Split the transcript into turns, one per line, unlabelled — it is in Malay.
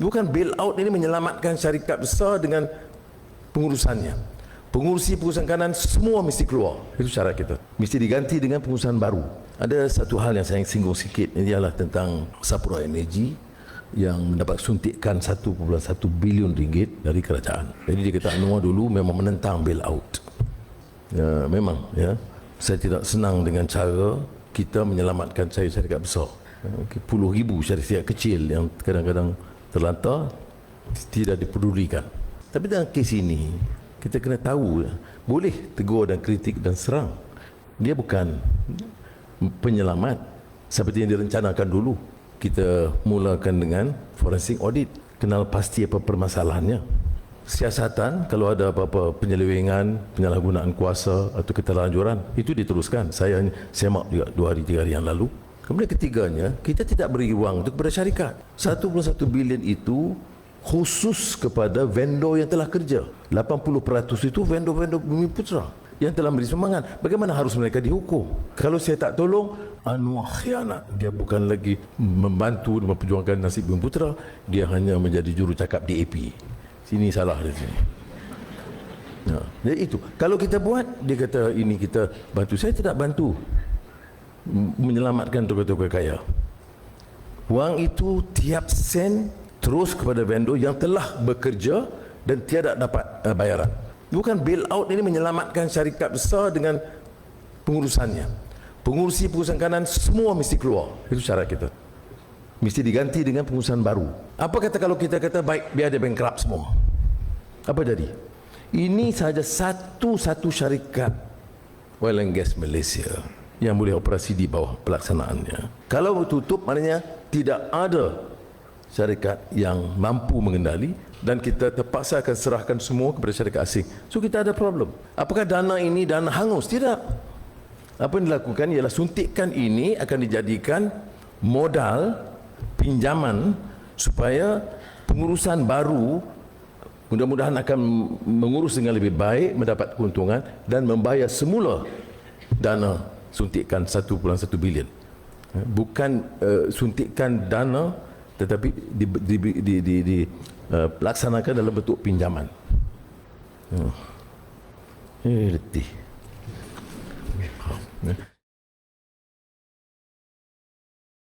Bukan bail out ini menyelamatkan syarikat besar dengan pengurusannya. Pengurusi pengurusan kanan semua mesti keluar. Itu syarat kita. Mesti diganti dengan pengurusan baru. Ada satu hal yang saya singgung sikit ini ialah tentang Sapura Energy yang mendapat suntikan 1.1 bilion ringgit dari kerajaan. Jadi dia kata Anwar dulu memang menentang bail out. Ya, memang ya. Saya tidak senang dengan cara kita menyelamatkan syarikat besar. Ya, puluh ribu syarikat kecil yang kadang-kadang terlantar tidak dipedulikan. Tapi dalam kes ini kita kena tahu boleh tegur dan kritik dan serang. Dia bukan penyelamat seperti yang direncanakan dulu. Kita mulakan dengan forensic audit. Kenal pasti apa permasalahannya. Siasatan kalau ada apa-apa penyelewengan, penyalahgunaan kuasa atau keterlanjuran itu diteruskan. Saya semak juga dua hari tiga hari yang lalu. Kemudian ketiganya, kita tidak beri wang untuk kepada syarikat. 1.1 bilion itu khusus kepada vendor yang telah kerja. 80% itu vendor-vendor Bumi Putra yang telah memberi sumbangan. Bagaimana harus mereka dihukum? Kalau saya tak tolong, Anwar khianat. Dia bukan lagi membantu memperjuangkan nasib Bumi Putra, dia hanya menjadi juru cakap DAP. Sini salah di sini. Ya, jadi itu. Kalau kita buat, dia kata ini kita bantu. Saya tidak bantu menyelamatkan tokoh-tokoh kaya. Wang itu tiap sen terus kepada vendor yang telah bekerja dan tiada dapat uh, bayaran. Bukan bail out ini menyelamatkan syarikat besar dengan pengurusannya. Pengurusi pengurusan kanan semua mesti keluar. Itu syarat kita. Mesti diganti dengan pengurusan baru. Apa kata kalau kita kata baik biar dia bankrupt semua? Apa jadi? Ini sahaja satu-satu syarikat oil and gas Malaysia yang boleh operasi di bawah pelaksanaannya. Kalau tutup maknanya tidak ada syarikat yang mampu mengendali dan kita terpaksa akan serahkan semua kepada syarikat asing. So kita ada problem. Apakah dana ini dana hangus? Tidak. Apa yang dilakukan ialah suntikan ini akan dijadikan modal pinjaman supaya pengurusan baru mudah-mudahan akan mengurus dengan lebih baik mendapat keuntungan dan membayar semula dana suntikan 1.1 bilion. Bukan uh, suntikan dana tetapi di, di, di, di, di uh, laksanakan dalam bentuk pinjaman. Eh, letih.